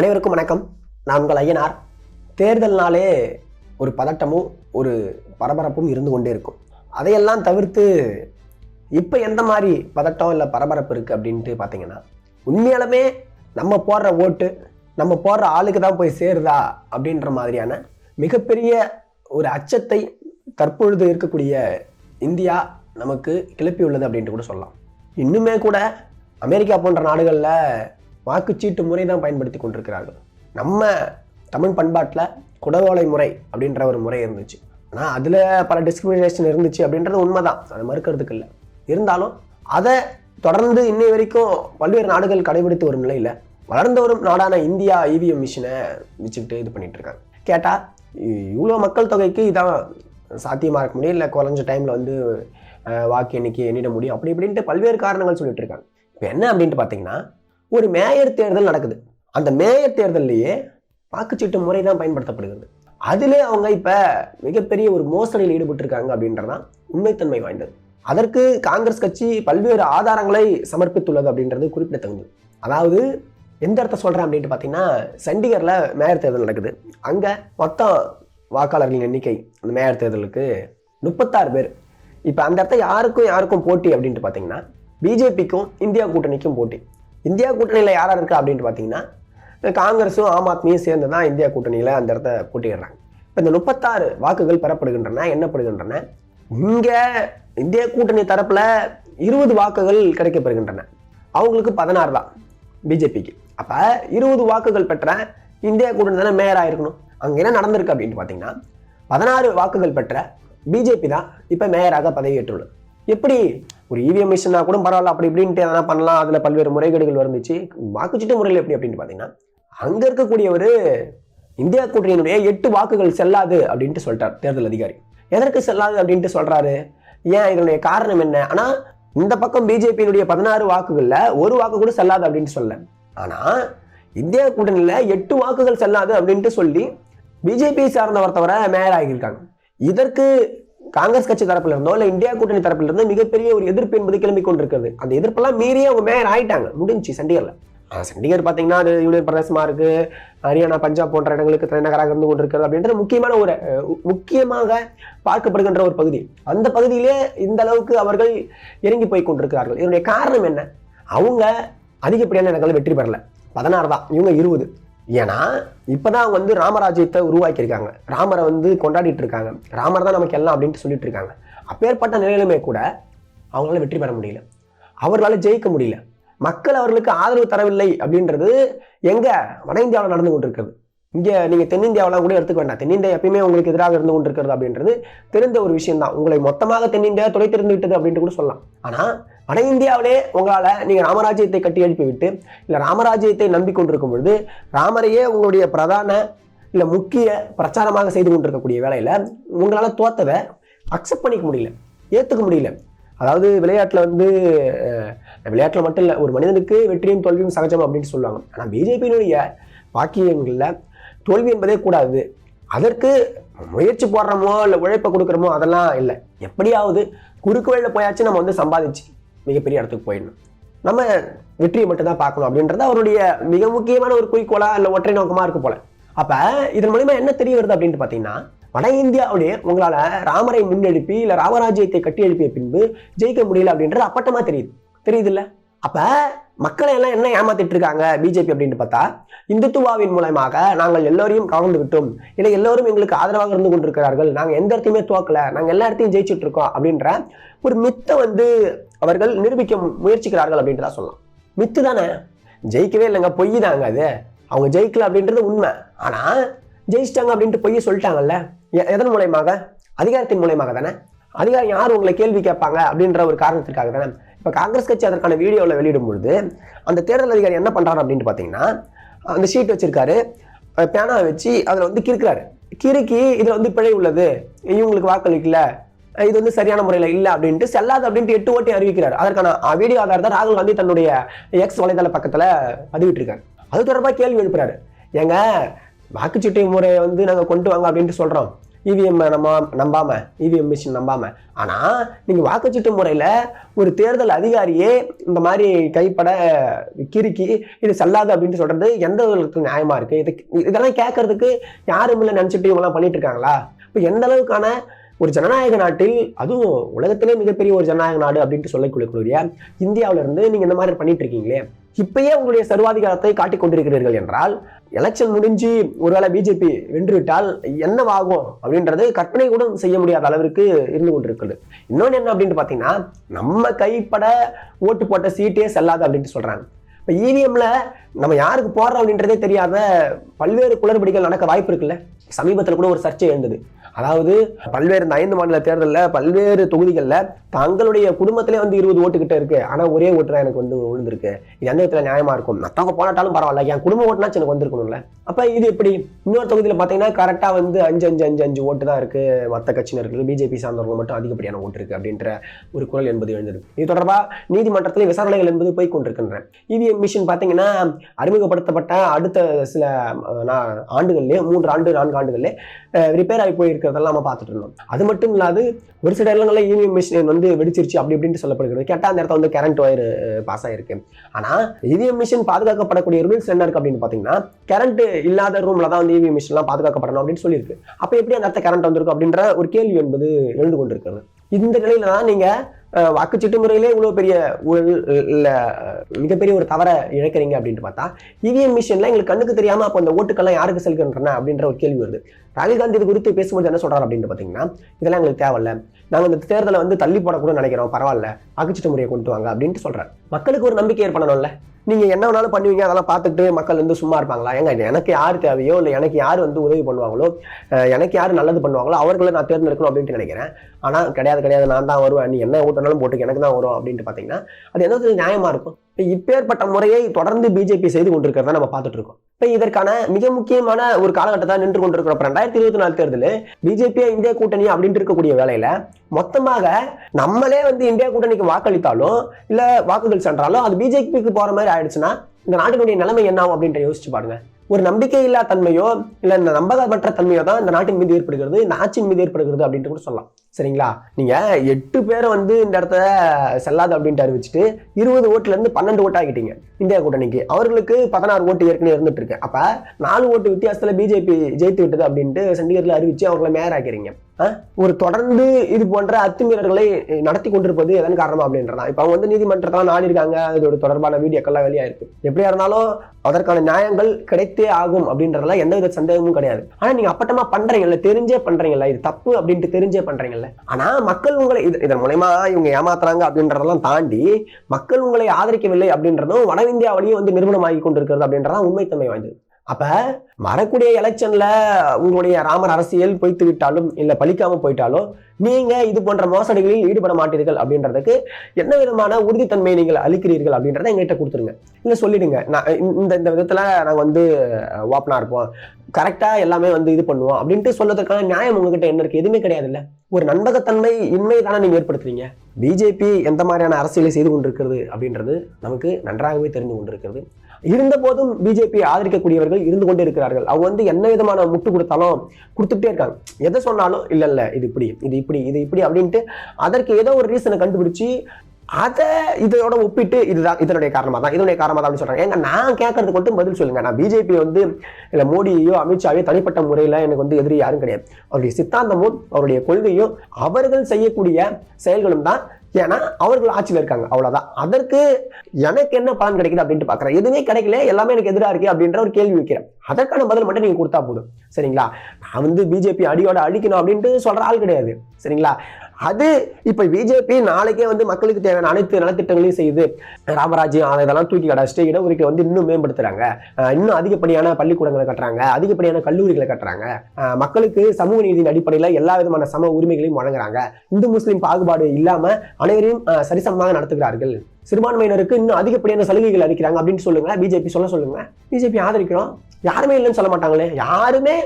அனைவருக்கும் வணக்கம். நான் உங்கள் ஐயனார். தேர்தல்னாலே ஒரு பதட்டமும் ஒரு பரபரப்பும் இருந்து கொண்டே இருக்கும். அதையெல்லாம் தவிர்த்து இப்போ எந்த மாதிரி பதட்டம் இல்லை பரபரப்பு இருக்குது அப்படின்ட்டு பார்த்தீங்கன்னா உண்மையாலுமே நம்ம போடுற ஓட்டு நம்ம போடுற ஆளுக்கு தான் போய் சேருதா அப்படின்ற மாதிரியான மிகப்பெரிய ஒரு அச்சத்தை தற்பொழுது இருக்கக்கூடிய இந்தியா நமக்கு கிளப்பியுள்ளது அப்படின்ட்டு கூட சொல்லலாம். இன்னுமே கூட அமெரிக்கா போன்ற நாடுகளில் வாக்குச்சீட்டு முறை தான் பயன்படுத்தி கொண்டிருக்கிறார்கள். நம்ம தமிழ் பண்பாட்டில் குடவோலை முறை அப்படின்ற ஒரு முறை இருந்துச்சு. ஆனால் அதில் பல டிஸ்கிரிமினேஷன் இருந்துச்சு அப்படின்றது உண்மை தான் அதை மறுக்கிறதுக்கு இல்லை. இருந்தாலும் அதை தொடர்ந்து இன்னை வரைக்கும் பல்வேறு நாடுகள் கடைபிடித்து வரும் நிலையில் வளர்ந்து வரும் நாடான இந்தியா இவிஎம் மிஷினை வச்சுக்கிட்டு இது பண்ணிகிட்டு இருக்காங்க. கேட்டால் இவ்வளோ மக்கள் தொகைக்கு இதான் சாத்தியமாக இருக்க முடியும்? இல்லை குறைஞ்ச டைமில் வந்து வாக்கு எண்ணிக்கை எண்ணிட முடியும்? அப்படி இப்படின்ட்டு பல்வேறு காரணங்கள் சொல்லிட்டு இருக்காங்க. இப்போ என்ன அப்படின்ட்டு பார்த்தீங்கன்னா ஒரு மேயர் தேர்தல் நடக்குது. அந்த மேயர் தேர்தல்லையே வாக்குச்சீட்டு முறை தான் பயன்படுத்தப்படுகிறது. அதிலே அவங்க இப்போ மிகப்பெரிய ஒரு மோசடியில் ஈடுபட்டிருக்காங்க அப்படின்றதான் உண்மைத்தன்மை வாய்ந்தது. அதற்கு காங்கிரஸ் கட்சி பல்வேறு ஆதாரங்களை சமர்ப்பித்துள்ளது அப்படின்றது குறிப்பிடத்தகுந்தது. அதாவது எந்த இடத்த சொல்கிறேன் அப்படின்ட்டு பார்த்தீங்கன்னா சண்டிகரில் மேயர் தேர்தல் நடக்குது. அங்கே மொத்தம் வாக்காளர்களின் எண்ணிக்கை அந்த மேயர் தேர்தலுக்கு முப்பத்தாறு பேர். இப்போ அந்த இடத்த யாருக்கும் யாருக்கும் போட்டி அப்படின்ட்டு பார்த்தீங்கன்னா பிஜேபிக்கும் இந்தியா கூட்டணிக்கும் போட்டி. இந்தியா கூட்டணியில் யார் இருக்கா அப்படின்ட்டு பார்த்தீங்கன்னா காங்கிரஸும் ஆம் ஆத்மியும் சேர்ந்து தான் இந்தியா கூட்டணியில் அந்த இடத்த போட்டியிடுறாங்க இப்போ இந்த முப்பத்தாறு வாக்குகள் பெறப்படுகின்றன என்னப்படுகின்றன இங்கே இந்திய கூட்டணி தரப்பில் இருபது வாக்குகள் கிடைக்கப்பெறுகின்றன. அவங்களுக்கு பதினாறு தான் பிஜேபிக்கு. அப்போ இருபது வாக்குகள் பெற்ற இந்தியா கூட்டணி தானே மேயராக இருக்கணும் அங்கே என்ன நடந்திருக்கு அப்படின்ட்டு பார்த்தீங்கன்னா பதினாறு வாக்குகள் பெற்ற பிஜேபி தான் இப்போ மேயராக பதவியேற்றுள்ளது. எப்படி? ஒரு இவிஎம் மிஷினா கூட பரவாயில்ல அப்படி இப்படின்ட்டு எதனா பண்ணலாம் அதில் பல்வேறு முறைகேடுகள் வந்துச்சு. வாக்குச்சீட்டு முறையில் எப்படி அப்படின்னு பார்த்தீங்கன்னா அங்கே இருக்கக்கூடியவர் இந்தியா கூட்டணியினுடைய எட்டு வாக்குகள் செல்லாது அப்படின்ட்டு சொல்லிட்டார் தேர்தல் அதிகாரி. எதற்கு செல்லாது அப்படின்ட்டு சொல்றாரு? ஏன் இதனுடைய காரணம் என்ன? ஆனா இந்த பக்கம் பிஜேபியினுடைய பதினாறு வாக்குகள்ல ஒரு வாக்கு கூட செல்லாது அப்படின்ட்டு சொல்ல ஆனா இந்தியா கூட்டணியில எட்டு வாக்குகள் செல்லாது அப்படின்ட்டு சொல்லி பிஜேபி சார்ந்தவர் தவிர மேயர் ஆகியிருக்காங்க. இதற்கு காங்கிரஸ் கட்சி தரப்புல இருந்தோ இல்ல இந்தியா கூட்டணி தரப்புல இருந்தோ மிகப்பெரிய ஒரு எதிர்ப்பு என்பது கிளம்பி கொண்டிருக்கிறது. அந்த எதிர்ப்பெல்லாம் மீறியே அவங்க மேயர் ஆயிட்டாங்க. முடிஞ்சு சண்டிகர்ல. சண்டிகர் பாத்தீங்கன்னா அது யூனியன் பிரதேசமா இருக்கு. ஹரியானா பஞ்சாப் போன்ற இடங்களுக்கு தலைநகராக இருந்து கொண்டிருக்கிறது அப்படின்றது முக்கியமான ஒரு முக்கியமாக பார்க்கப்படுகின்ற ஒரு பகுதி. அந்த பகுதியிலே இந்த அளவுக்கு அவர்கள் இறங்கி போய் கொண்டிருக்கிறார்கள். இதனுடைய காரணம் என்ன? அவங்க அதிகப்படியான இடங்களில் வெற்றி பெறல. பதினாறு தான். இவங்க இருபது. ஏன்னா இப்போ தான் வந்து ராமராஜ்யத்தை உருவாக்கியிருக்காங்க. ராமரை வந்து கொண்டாடிட்டு இருக்காங்க ராமர் தான் நமக்கு எல்லாம் அப்படின்ட்டு சொல்லிட்டு இருக்காங்க அப்பேற்பட்ட நிலையிலுமே கூட அவங்களால வெற்றி பெற முடியல. அவர்களால் ஜெயிக்க முடியல. மக்கள் அவர்களுக்கு ஆதரவு தரவில்லை அப்படின்றது எங்கே? வட இந்தியாவில் நடந்து கொண்டிருக்கிறது. இங்கே நீங்கள் தென்னிந்தியாவெல்லாம் கூட எடுத்துக்க வேண்டாம். தென்னிந்தியா எப்பயுமே உங்களுக்கு எதிராக இருந்து கொண்டிருக்கிறது அப்படின்றது தெரிந்த ஒரு விஷயம் தான் உங்களை மொத்தமாக தென்னிந்தியா துடைத்திருந்து விட்டது அப்படின்ட்டு கூட சொல்லலாம். ஆனால் வட இந்தியாவிலே உங்களால் நீங்கள் ராமராஜ்யத்தை கட்டி எழுப்பி விட்டு ராமராஜ்யத்தை நம்பிக்கொண்டிருக்கும் பொழுது ராமரையே உங்களுடைய பிரதான இல்லை முக்கிய பிரச்சாரமாக செய்து கொண்டிருக்கக்கூடிய வேலையில் உங்களால் தோத்ததை அக்செப்ட் பண்ணிக்க முடியல ஏற்றுக்க முடியல. அதாவது விளையாட்டில் வந்து விளையாட்டில் மட்டும் இல்லை ஒரு மனிதனுக்கு வெற்றியும் தோல்வியும் சகஜம் அப்படின்னு சொல்லுவாங்க. ஆனால் பிஜேபியினுடைய வாக்கியங்களில் தோல்வி என்பதே கூடாது. அதற்கு முயற்சி போடுறோமோ இல்லை உழைப்பை கொடுக்குறோமோ அதெல்லாம் இல்லை. எப்படியாவது குறுக்கு வழியில் போயாச்சு நம்ம வந்து சம்பாதிச்சு. மிகப்பெரிய இடத்துக்கு போயிடணும். நம்ம வெற்றியை மட்டும்தான் பார்க்கணும் அப்படின்றது அவருடைய மிக முக்கியமான ஒரு குறிக்கோளா இல்லை ஒற்றை நோக்கமா இருக்கும் போல. அப்ப இதன் மூலியமா என்ன தெரிய வருது அப்படின்ட்டு பார்த்தீங்கன்னா வட இந்தியாவுடைய உங்களால ராமரை முன்னெழுப்பி இல்ல ராமராஜ்யத்தை கட்டி எழுப்பிய பின்பு ஜெயிக்க முடியல அப்படின்றது அப்பட்டமா தெரியுது. தெரியுது இல்ல அப்ப மக்களை எல்லாம் என்ன ஏமாத்திட்டு இருக்காங்க பிஜேபி அப்படின்னு பார்த்தா இந்துத்துவாவின் மூலமாக நாங்கள் எல்லோரையும் கவர்ந்து விட்டோம். இல்லை எல்லோரும் எங்களுக்கு ஆதரவாக இருந்து கொண்டிருக்கிறார்கள். நாங்கள் எந்த இடத்தையுமே தோக்கல நாங்கள் எல்லா இடத்தையும் ஜெயிச்சுட்டு இருக்கோம் அப்படின்ற ஒரு மித்தை வந்து அவர்கள் நிரூபிக்க முயற்சிக்கிறார்கள் அப்படின்றதா சொல்லலாம். மித்து தானே? ஜெயிக்கவே இல்லைங்க பொய் தாங்க அது. அவங்க ஜெயிக்கல அப்படின்றது உண்மை. ஆனால் ஜெயிச்சிட்டாங்க அப்படின்ட்டு பொய்ய சொல்லிட்டாங்கல்ல? எ- எதன் மூலயமாக? அதிகாரத்தின் மூலயமாக தானே? அதிகாரம் யார் உங்களை கேள்வி கேட்பாங்க அப்படின்ற ஒரு காரணத்திற்காக தானே? இப்போ காங்கிரஸ் கட்சி அதற்கான வீடியோவில் வெளியிடும் பொழுது அந்த தேர்தல் அதிகாரி என்ன பண்ணுறாரு அப்படின்ட்டு பார்த்தீங்கன்னா அந்த ஷீட் வச்சிருக்காரு. பேனா வச்சு அதில் வந்து கிறுக்குறாரு. கிறுக்கி இதில் வந்து பிழை உள்ளது. இவங்களுக்கு வாக்களிக்கல. இது வந்து சரியான முறையில் இல்லை அப்படின்ட்டு செல்லாது அப்படின்ட்டு எட்டு ஓட்டி அறிவிக்கிறார். அதற்கான வீடியோ வீடியோ தான் ராகுல் காந்தி தன்னுடைய எக்ஸ் வலைதள பக்கத்தில் பதிவிட்டிருக்காரு. அது தொடர்பாக கேள்வி எழுப்புறாரு. ஏங்க வாக்குச்சீட்டு முறையை வந்து நாங்கள் கொண்டு வாங்க அப்படின்ட்டு சொல்கிறோம் இவிஎம் நம்ம நம்பாம இவிஎம் மிஷின் நம்பாம. ஆனால் நீங்கள் வாக்குச்சீட்டு முறையில் ஒரு தேர்தல் அதிகாரியே இந்த மாதிரி கைப்பட கிறுக்கி இது செல்லாது அப்படின்ட்டு சொல்கிறது எந்த அளவுக்கு நியாயமாக இருக்குது இது இதெல்லாம் கேட்கறதுக்கு யாரும் இல்லை நினச்சிட்டு இவங்கெல்லாம் பண்ணிட்டு இருக்காங்களா? இப்போ எந்த அளவுக்கான ஒரு ஜனநாயக நாட்டில் அதுவும் உலகத்திலே மிகப்பெரிய ஒரு ஜனநாயக நாடு அப்படின்ட்டு சொல்லக்கூடிய இந்தியாவில இருந்து நீங்க இந்த மாதிரி பண்ணிட்டு இருக்கீங்களே? இப்பயே உங்களுடைய சர்வாதிகாரத்தை காட்டிக் கொண்டிருக்கிறீர்கள் என்றால் எலெக்ஷன் முடிஞ்சு ஒருவேளை பிஜேபி வென்றுவிட்டால் என்னவாகும் அப்படின்றது கற்பனை கூட செய்ய முடியாத அளவிற்கு இருந்து கொண்டிருக்குது இன்னொன்று என்ன அப்படின்ட்டு பார்த்தீங்கன்னா நம்ம கைப்பட ஓட்டு போட்ட சீட்டே செல்லாது அப்படின்ட்டு சொல்றாங்க. இப்போ இவிஎம்ல நம்ம யாருக்கு போடுறோம் அப்படின்றதே தெரியாத பல்வேறு குளறுபடிகள் நடக்க வாய்ப்பு இருக்குல்ல? சமீபத்தில் கூட ஒரு சர்ச்சை எழுந்தது. அதாவது பல்வேறு இந்த ஐந்து மாநில தேர்தலில் பல்வேறு தொகுதிகளில் தங்களுடைய குடும்பத்திலே வந்து இருபது ஓட்டு கிட்ட இருக்கு. ஆனால் ஒரே ஓட்டு தான் எனக்கு வந்து விழுந்திருக்கு. இது எந்த விதத்தில் நியாயமா இருக்கும்? மற்றவங்க போனாட்டாலும் பரவாயில்ல. என் குடும்ப ஓட்டுனாச்சு எனக்கு வந்திருக்கணும்ல அப்போ இது எப்படி? இன்னொரு தொகுதியில் பார்த்தீங்கன்னா கரெக்டாக வந்து அஞ்சு அஞ்சு அஞ்சு அஞ்சு ஓட்டு தான் இருக்கு. மற்ற கட்சியினர்கள் பிஜேபி சார்ந்தவர்கள் மட்டும் அதிகப்படியான ஓட்டு இருக்கு அப்படின்ற ஒரு குரல் என்பது எழுந்தது. இது தொடர்பாக நீதிமன்றத்தில் விசாரணைகள் என்பது போய் கொண்டிருக்கின்றன. இவிஎம் மிஷின் பார்த்தீங்கன்னா அறிமுகப்படுத்தப்பட்ட அடுத்த சில ஆண்டுகள்லேயே மூன்று ஆண்டு நான்கு ஆண்டுகள்லேயே ரிப்பேர் ஆகி போயிருக்கிறதெல்லாம் நம்ம பார்த்துட்டு இருந்தோம். அது மட்டும் இல்லாது ஒரு சில இடங்களில் இவிஎம் மிஷின் வந்து வெடிச்சிருச்சு அப்படி இப்படின்ட்டு சொல்லப்படுகிறது. கேட்டால் அந்த இடத்துல வந்து கரண்ட் ஒயர் பாஸ் ஆயிருக்கு. ஆனால் இவிஎம் மிஷின் பாதுகாக்கப்படக்கூடிய ரூல்ஸ் என்ன இருக்கு அப்படின்னு பார்த்தீங்கன்னா கரண்ட் இல்லாத ரூம்ல தான் வந்து இவிஎம் மிஷின்லாம் பாதுகாக்கப்படணும் அப்படின்னு சொல்லியிருக்கு. அப்போ எப்படி அந்த இடத்துல கரண்ட் வந்திருக்கும் அப்படின்ற ஒரு கேள்வி என்பது எழுந்து கொண்டிருக்கிறது. இந்த நிலையில தான் நீங்க வாக்குச்சீட்டு முறையிலே இவ்வளவு பெரிய ஊழல் மிகப்பெரிய ஒரு தவறை இழக்கிறீங்க அப்படின்ட்டு பார்த்தா இவிஎம் மிஷினில் எங்களுக்கு கண்ணுக்கு தெரியாம அப்போ அந்த ஓட்டுக்கெல்லாம் யாருக்கு செல்கின்றன அப்படின்ற ஒரு கேள்வி வருது. ராகுல் காந்தி இது குறித்து பேசும்போது என்ன சொல்கிறார் அப்படின்னு பார்த்தீங்கன்னா இதெல்லாம் எங்களுக்கு தேவையில்ல. நாங்க இந்த தேர்தலை வந்து தள்ளி போடக்கூட நினைக்கிறோம் பரவாயில்ல வாக்குச்சீட்டு முறையை கொண்டு வாங்க அப்படின்ட்டு சொல்றாரு. மக்களுக்கு ஒரு நம்பிக்கை ஏற்படணும்ல. நீங்க என்ன வேணாலும் பண்ணுவீங்க அதெல்லாம் பார்த்துட்டு மக்கள் வந்து சும்மா இருப்பாங்களா? ஏங்க எனக்கு யார் தேவையோ இல்லை எனக்கு யார் வந்து உதவி பண்ணுவாங்களோ எனக்கு யார் நல்லது பண்ணுவாங்களோ அவர்களை நான் தேர்ந்தெடுக்கணும் அப்படின்ட்டு நினைக்கிறேன். ஆனால் கிடையாது கிடையாது நான் தான் வருவேன். நீ என்ன பண்ணாலும் போட்டு எனக்கு தான் வரும் அப்படின்ட்டு பார்த்தீங்கன்னா அது எந்த விதத்தில் நியாயமா இருக்கும்? இப்போ இப்பேற்பட்ட முறையை தொடர்ந்து பிஜேபி செய்து கொண்டிருக்கிறத நம்ம பார்த்துட்டு இருக்கோம். இப்போ இதற்கான மிக முக்கியமான ஒரு காலகட்டத்தை நின்று கொண்டிருக்கிறப்ப ரெண்டாயிரத்தி இருபத்தி நாலு தேர்தல் பிஜேபியா இந்தியா கூட்டணி அப்படின்ட்டு இருக்கக்கூடிய வேலையில மொத்தமாக நம்மளே வந்து இந்தியா கூட்டணிக்கு வாக்களித்தாலும் இல்ல வாக்குகள் சென்றாலும் அது பிஜேபிக்கு போற மாதிரி ஆயிடுச்சுன்னா இந்த நாட்டினுடைய நிலைமை என்ன ஆகும் அப்படின்ற யோசிச்சு பாருங்க. ஒரு நம்பிக்கை இல்லா தன்மையோ இல்லை இந்த நம்பகமற்ற தன்மையோ தான் இந்த நாட்டின் மீது ஏற்படுகிறது இந்த ஆட்சியின் மீது ஏற்படுகிறது அப்படின்ட்டு கூட சொல்லலாம். சரிங்களா? நீங்க எட்டு பேரை வந்து இந்த இடத்த செல்லாது அப்படின்ட்டு அறிவிச்சுட்டு இருபது ஓட்டுல இருந்து பன்னெண்டு ஓட்டு ஆகிட்டீங்க இந்தியா கூட்டணிக்கு. அவர்களுக்கு பதினாறு ஓட்டு ஏற்கனவே இருந்துட்டு இருக்கு அப்ப நாலு ஓட்டு வித்தியாசத்துல பிஜேபி ஜெயித்து விட்டது அப்படின்ட்டு சண்டிகர்ல அறிவிச்சு அவர்களை மேயர் ஆக்கிறீங்க ஒரு தொடர்ந்து இது போன்ற அத்துமீறல்களை நடத்தி கொண்டிருப்பது எதன் காரணம் அப்படின்றதான். இப்போ அவங்க வந்து நீதிமன்றத்தெல்லாம் நாடி இருக்காங்க அதோட தொடர்பான வீடியோக்கள்லாம் வெளியாயிருக்கு. எப்படியா இருந்தாலும் அதற்கான நியாயங்கள் கிடைத்தே ஆகும் அப்படின்றதுல எந்த வித சந்தேகமும் கிடையாது. ஆனா நீங்க அப்பட்டமா பண்றீங்கல்ல தெரிஞ்சே பண்றீங்கல்ல இது தப்பு அப்படின்ட்டு தெரிஞ்சே பண்றீங்கல்ல. ஆனா மக்கள் உங்களை இது இதன் மூலயமா இவங்க ஏமாத்துறாங்க அப்படின்றதெல்லாம் தாண்டி மக்கள் உங்களை ஆதரிக்கவில்லை அப்படின்றதும் வட இந்தியாவிலையும் வந்து நிறுவனமாகி கொண்டிருக்கிறது அப்படின்றதான் உண்மைத்தன்மை வாய்ந்தது. அப்ப வரக்கூடிய எலெக்ஷன்ல உங்களுடைய ராமர் அரசியல் பொய்த்து விட்டாலும் இல்ல பலிக்காம போயிட்டாலும் நீங்க இது போன்ற மோசடிகளில் ஈடுபட மாட்டீர்கள் அப்படின்றதுக்கு என்ன விதமான உறுதித்தன்மையை நீங்கள் அளிக்கிறீர்கள் அப்படின்றத எங்ககிட்ட கொடுத்துருங்க. இல்ல சொல்லிடுங்க. நான் இந்த இந்த விதத்துல நாங்க வந்து ஓப்பனா இருப்போம். கரெக்டா எல்லாமே வந்து இது பண்ணுவோம் அப்படின்ட்டு சொல்றதுக்கான நியாயம் உங்ககிட்ட என்ன இருக்கு? எதுவுமே கிடையாது இல்லை ஒரு நண்பகத்தன்மை இன்மை தானே நீங்க ஏற்படுத்துறீங்க. பிஜேபி எந்த மாதிரியான அரசியலை செய்து கொண்டிருக்கிறது அப்படின்றது நமக்கு நன்றாகவே தெரிந்து கொண்டிருக்கிறது. இருந்த போதும் பிஜேபி ஆதரிக்கக்கூடியவர்கள் இருந்து கொண்டே இருக்கிறார்கள். அவங்க வந்து என்ன விதமான முட்டு கொடுத்தாலும் கொடுத்துட்டே இருக்காங்க. எதை சொன்னாலும் இல்ல இல்ல இது இப்படி இது இப்படி இது இப்படி அப்படின்ட்டு அதற்கு ஏதோ ஒரு ரீசனை கண்டுபிடிச்சு அதை இதோட ஒப்பிட்டு இதுதான் இதனுடைய காரணமாக தான் இதனுடைய காரணமாக தான் அப்படின்னு சொல்கிறாங்க ஏங்க நான் கேட்கறதுக்கு மட்டும் பதில் சொல்லுங்க. நான் பிஜேபி வந்து இல்லை மோடியோ அமித்ஷாவையோ தனிப்பட்ட முறையில் எனக்கு வந்து எதிரி யாரும் கிடையாது. அவருடைய சித்தாந்தமும் அவருடைய கொள்கையும் அவர்கள் செய்யக்கூடிய செயல்களும் தான் ஏன்னா அவர்கள் ஆட்சியில் இருக்காங்க. அவ்வளோதான் அதற்கு எனக்கு என்ன பலன் கிடைக்குது அப்படின்ட்டு பார்க்குறேன். எதுவுமே கிடைக்கல எல்லாமே எனக்கு எதிராக இருக்கு அப்படின்ற ஒரு கேள்வி வைக்கிறேன். அதற்கான பதில் மட்டும் நீங்கள் கொடுத்தா போதும். சரிங்களா? நான் வந்து பிஜேபி அடியோட அழிக்கணும் அப்படின்ட்டு சொல்கிற ஆள் கிடையாது. சரிங்களா? அது இப்போ பிஜேபி நாளைக்கே வந்து மக்களுக்கு தேவையான அனைத்து நலத்திட்டங்களையும் செய்யுது ராமராஜ்யம் இதெல்லாம் தூக்கி கடாச்சிட்டு இடஒதுக்கீடு வந்து இன்னும் மேம்படுத்துறாங்க. இன்னும் அதிகப்படியான பள்ளிக்கூடங்களை கட்டுறாங்க அதிகப்படியான கல்லூரிகளை கட்டுறாங்க. மக்களுக்கு சமூக நீதியின் அடிப்படையில் எல்லா விதமான சம உரிமைகளையும் வழங்குறாங்க. இந்து முஸ்லீம் பாகுபாடு இல்லாமல் அனைவரையும் சரிசமமாக நடத்துகிறார்கள். சிறுபான்மையினருக்கு இன்னும் அதிகப்படியான சலுகைகள் அளிக்கிறாங்க அப்படின்னு சொல்லுங்க பிஜேபி சொல்ல சொல்லுங்க. பிஜேபி ஆதரிக்கிறோம். யாருமே இல்லைன்னு சொல்ல மாட்டாங்களே. யாருமே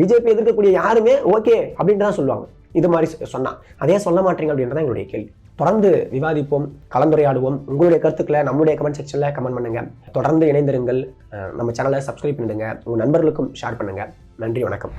பிஜேபி எதிர்க்கக்கூடிய யாருமே ஓகே அப்படின்ட்டு தான் சொல்லுவாங்க. இது மாதிரி சொன்னான். சொன்னா அதே சொல்ல மாட்டீங்க அப்படின்றத எங்களுடைய கேள்வி. தொடர்ந்து விவாதிப்போம் கலந்துரையாடுவோம். உங்களுடைய கருத்துக்களை நம்முடைய கமெண்ட் செக்ஷனில் கமெண்ட் பண்ணுங்க. தொடர்ந்து இணைந்திருங்கள். நம்ம சேனலை சப்ஸ்கிரைப் பண்ணிடுங்க. உங்கள் நண்பர்களுக்கும் ஷேர் பண்ணுங்க. நன்றி வணக்கம்.